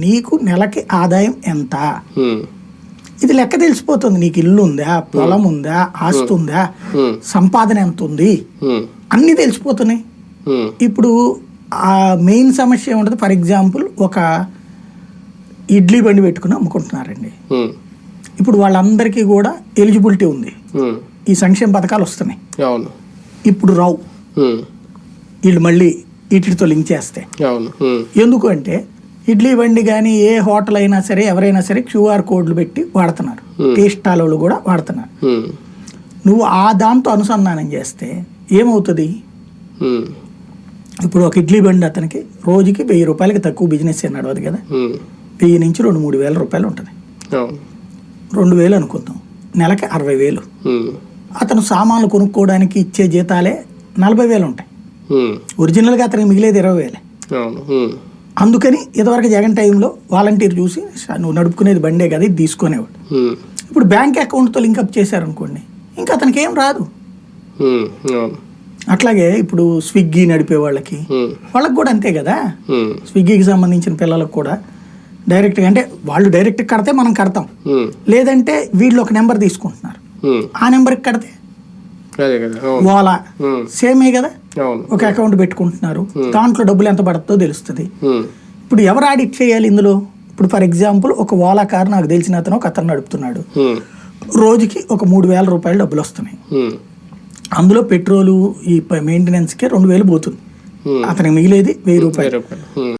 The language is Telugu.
నీకు నెలకి ఆదాయం ఎంత? ఇది లెక్క తెలిసిపోతుంది. నీకు ఇల్లు ఉందా? పొలం ఉందా? ఆస్తి ఉందా? సంపాదన ఎంత ఉంది? అన్నీ తెలిసిపోతున్నాయి. ఇప్పుడు ఆ మెయిన్ సమస్య ఏముంటుంది? ఫర్ ఎగ్జాంపుల్ ఒక ఇడ్లీ బండి పెట్టుకుని అమ్ముకుంటున్నారండి. ఇప్పుడు వాళ్ళందరికీ కూడా ఎలిజిబిలిటీ ఉంది. ఈ సంక్షేమ పథకాలు వస్తున్నాయి. ఇప్పుడు రావు. వీళ్ళు మళ్ళీ వీటితో లింక్ చేస్తే. ఎందుకు అంటే ఇడ్లీ బండి కానీ ఏ హోటల్ అయినా సరే ఎవరైనా సరే క్యూఆర్ కోడ్లు పెట్టి వాడుతున్నారు. టీ స్టాల్ కూడా వాడుతున్నారు. నువ్వు ఆ దాంతో అనుసంధానం చేస్తే ఏమవుతుంది? ఇప్పుడు ఒక ఇడ్లీ బండి అతనికి రోజుకి వెయ్యి రూపాయలకి తక్కువ బిజినెస్ అన్నాడు అది కదా? వెయ్యి నుంచి రెండు మూడు వేల రూపాయలు ఉంటుంది. రెండు వేలు అనుకుందాం. నెలకి అరవై వేలు. అతను సామాన్లు కొనుక్కోవడానికి ఇచ్చే జీతాలే నలభై వేలు ఉంటాయి. ఒరిజినల్గా అతనికి మిగిలేది ఇరవై వేలే. అందుకని ఇదివరకు జగన్ టైంలో వాలంటీర్ చూసి "సా, నువ్వు నడుపుకునేది బండే కదా ఇది తీసుకునేవాడు. ఇప్పుడు బ్యాంక్ అకౌంట్తో లింకప్ చేశారనుకోండి ఇంకా అతనికి ఏం రాదు. అట్లాగే ఇప్పుడు స్విగ్గీ నడిపే వాళ్ళకి వాళ్ళకి కూడా అంతే కదా. స్విగ్గీకి సంబంధించిన పిల్లలకు కూడా డైరెక్ట్గా అంటే వాళ్ళు డైరెక్ట్ కడితే మనం కడతాం. లేదంటే వీళ్ళు ఒక నెంబర్ తీసుకుంటున్నారు. ఆ నెంబర్కి కడితే ఓలా సేమే కదా. ఒక అకౌంట్ పెట్టుకుంటున్నారు. దాంట్లో డబ్బులు ఎంత పడుతుందో తెలుస్తుంది. ఇప్పుడు ఎవరు ఆడిట్ చేయాలి ఇందులో? ఇప్పుడు ఫర్ ఎగ్జాంపుల్ ఒక ఓలా కార్ నాకు తెలిసిన అతను ఒక అతను నడుపుతున్నాడు. రోజుకి ఒక మూడు వేల రూపాయలు డబ్బులు వస్తున్నాయి. అందులో పెట్రోలు ఈ మెయింటెనెన్స్కి రెండు వేలు పోతుంది. అతనికి మిగిలేది వెయ్యి రూపాయలు.